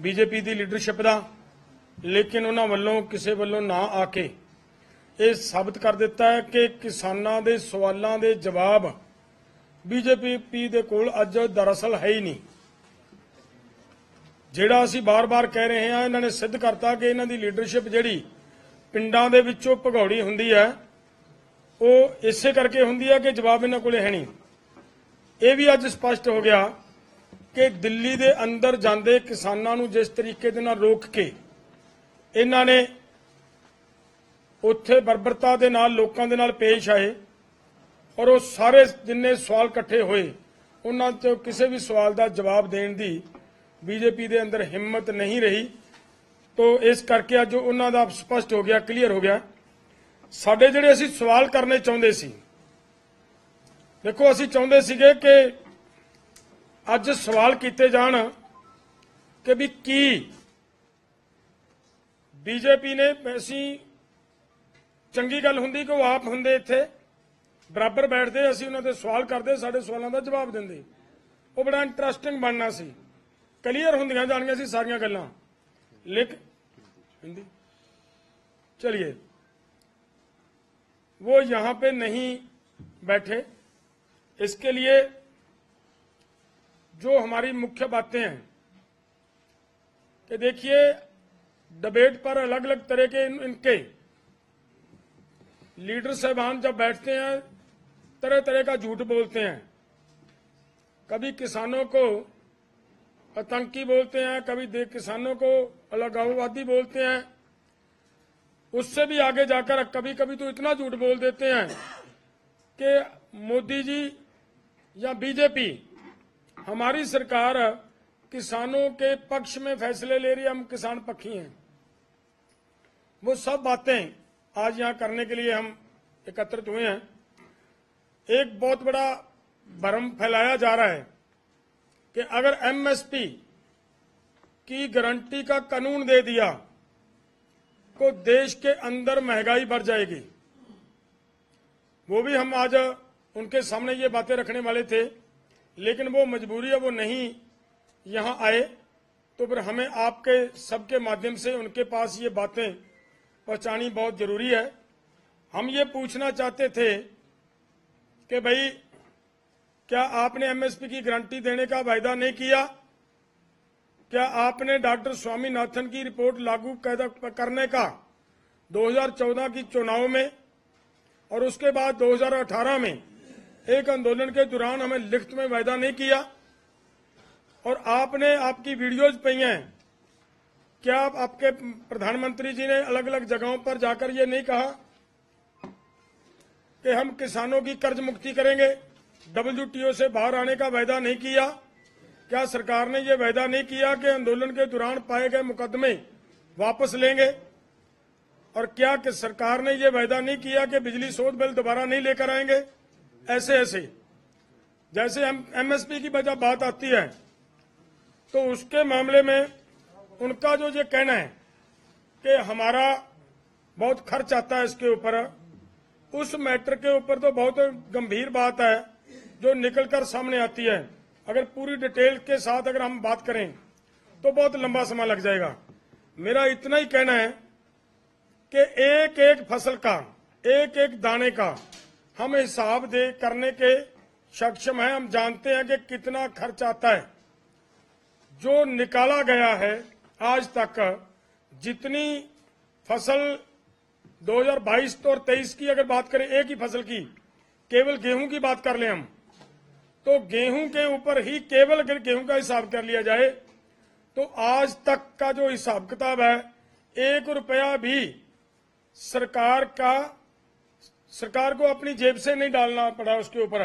BJP ਦੀ leadership ਦਾ, ਲੇਕਿਨ ਉਹਨਾਂ ਵੱਲੋਂ ਕਿਸੇ ਵੱਲੋਂ ਨਾ ਆ ਕੇ ਇਹ ਸਾਬਤ ਕਰ ਦਿੱਤਾ ਹੈ ਕਿ ਕਿਸਾਨਾਂ ਦੇ ਸਵਾਲਾਂ ਦੇ ਜਵਾਬ ਬੀਜੇਪੀ ਦੇ ਕੋਲ ਅੱਜ ਦਰਅਸਲ ਹੈ ਹੀ ਨਹੀਂ। ਜਿਹੜਾ ਅਸੀਂ ਬਾਰ-ਬਾਰ ਕਹਿ ਰਹੇ ਹਾਂ, ਇਹਨਾਂ ਨੇ ਸਿੱਧ ਕਰਤਾ ਕਿ ਇਹਨਾਂ ਦੀ ਲੀਡਰਸ਼ਿਪ ਜਿਹੜੀ ਪਿੰਡਾਂ ਦੇ ਵਿੱਚੋਂ ਭਗੌੜੀ ਹੁੰਦੀ ਹੈ, ਉਹ ਇਸੇ ਕਰਕੇ ਹੁੰਦੀ ਹੈ ਕਿ ਜਵਾਬ ਇਹਨਾਂ ਕੋਲੇ ਹੈ ਨਹੀਂ। ਇਹ ਵੀ ਅੱਜ ਸਪਸ਼ਟ ਹੋ ਗਿਆ ਕਿ ਦਿੱਲੀ ਦੇ ਅੰਦਰ ਜਾਂਦੇ ਕਿਸਾਨਾਂ ਨੂੰ ਜਿਸ ਤਰੀਕੇ ਦੇ ਨਾਲ ਰੋਕ ਕੇ ਇਹਨਾਂ ਨੇ ਉੱਥੇ ਬਰਬਰਤਾ ਦੇ ਨਾਲ ਲੋਕਾਂ ਦੇ ਨਾਲ ਪੇਸ਼ ਆਏ ਔਰ ਉਹ ਸਾਰੇ ਜਿੰਨੇ ਸਵਾਲ ਇਕੱਠੇ ਹੋਏ, ਉਹਨਾਂ 'ਚ ਕਿਸੇ ਵੀ ਸਵਾਲ ਦਾ ਜਵਾਬ ਦੇਣ ਦੀ ਬੀਜੇਪੀ ਦੇ ਅੰਦਰ ਹਿੰਮਤ ਨਹੀਂ ਰਹੀ। ਤੋ ਇਸ ਕਰਕੇ ਅੱਜ ਉਹਨਾਂ ਦਾ ਸਪਸ਼ਟ ਹੋ ਗਿਆ, ਕਲੀਅਰ ਹੋ ਗਿਆ। ਸਾਡੇ ਜਿਹੜੇ ਅਸੀਂ ਸਵਾਲ ਕਰਨੇ ਚਾਹੁੰਦੇ ਸੀ, ਦੇਖੋ ਅਸੀਂ ਚਾਹੁੰਦੇ ਸੀਗੇ ਕਿ ਅੱਜ ਸਵਾਲ ਕੀਤੇ ਜਾਣ ਕਿ ਵੀ ਕੀ ਬੀਜੇਪੀ ਨੇ ਅਸੀਂ ਚੰਗੀ ਗੱਲ ਹੁੰਦੀ ਕਿ ਉਹ ਆਪ ਹੁੰਦੇ ਇੱਥੇ ਬਰਾਬਰ ਬੈਠਦੇ ਅਸੀਂ ਉਹਨਾਂ ਦੇ ਸਵਾਲ ਕਰਦੇ ਸਾਡੇ ਸਵਾਲਾਂ ਦਾ ਜਵਾਬ ਦਿੰਦੇ ਉਹ ਬੜਾ ਇੰਟਰਸਟਿੰਗ ਬਣਨਾ ਸੀ ਕਲੀਅਰ ਹੁੰਦੀਆਂ ਜਾਣੀਆਂ ਸੀ ਸਾਰੀਆਂ ਗੱਲਾਂ ਲਿਖ हिंदी चलिए वो यहां पे नहीं बैठे इसके लिए जो हमारी मुख्य बातें हैं कि देखिए डिबेट पर अलग अलग तरह के इन, इनके लीडर साहबान जब बैठते हैं तरह तरह का झूठ बोलते हैं। कभी किसानों को आतंकी बोलते हैं कभी देख किसानों को अलगाववादी बोलते हैं। उससे भी आगे जाकर कभी कभी तो इतना झूठ बोल देते हैं कि मोदी जी या बीजेपी हमारी सरकार किसानों के पक्ष में फैसले ले रही है, हम किसान पक्षी हैं। वो सब बातें आज यहाँ करने के लिए हम एकत्रित हुए हैं। एक बहुत बड़ा भ्रम फैलाया जा रहा है कि अगर एमएसपी की गारंटी का कानून दे दिया तो देश के अंदर महँगाई बढ़ जाएगी। वो भी हम आज उनके सामने ये बातें रखने वाले थे लेकिन वो मजबूरी है, वो नहीं यहाँ आए तो फिर हमें आपके, सबके माध्यम से उनके पास ये बातें पहुंचानी बहुत ज़रूरी है। हम ये पूछना चाहते थे कि भाई, क्या आपने एमएसपी की गारंटी देने का वायदा नहीं किया? क्या आपने डॉक्टर स्वामीनाथन की रिपोर्ट लागू करने का 2014 की चुनाव में और उसके बाद 2018 में एक आंदोलन के दौरान हमें लिखित में वायदा नहीं किया। और आपने आपकी वीडियोज़ पई हैं क्या आप, आपके प्रधानमंत्री जी ने अलग अलग जगहों पर जाकर ये नहीं कहा कि हम किसानों की कर्ज मुक्ति करेंगे? डब्ल्यूटीओ से बाहर आने का वायदा नहीं किया। क्या सरकार ने यह वायदा नहीं किया कि आंदोलन के दौरान पाए गए मुकदमे वापस लेंगे? और क्या कि सरकार ने यह वायदा नहीं किया कि बिजली शोध बिल दोबारा नहीं लेकर आएँगे? ऐसे ऐसे। जैसे एमएसपी की वजह बात आती है तो उसके मामले में उनका जो ये कहना है कि हमारा बहुत खर्च आता है इसके ऊपर, उस मैटर के ऊपर तो बहुत गंभीर बात है जो निकलकर सामने आती है। अगर पूरी डिटेल के साथ अगर हम बात करें तो बहुत लंबा समय लग जाएगा। मेरा इतना ही कहना है कि एक एक फ़सल का एक एक दाने का हम हिसाब दे करने के सक्षम हैं। हम जानते हैं कि कितना खर्च आता है। जो निकाला गया है आज तक, जितनी फ़सल 2022 तो और 23 की अगर बात करें, एक ही फ़सल की, केवल गेहूँ की बात कर लें हम तो गेहूँ के ऊपर ही केवल अगर गेहूँ का हिसाब कर लिया जाए तो आज तक का जो हिसाब किताब है, एक रुपया भी सरकार का सरकार को अपनी जेब से नहीं डालना पड़ा उसके ऊपर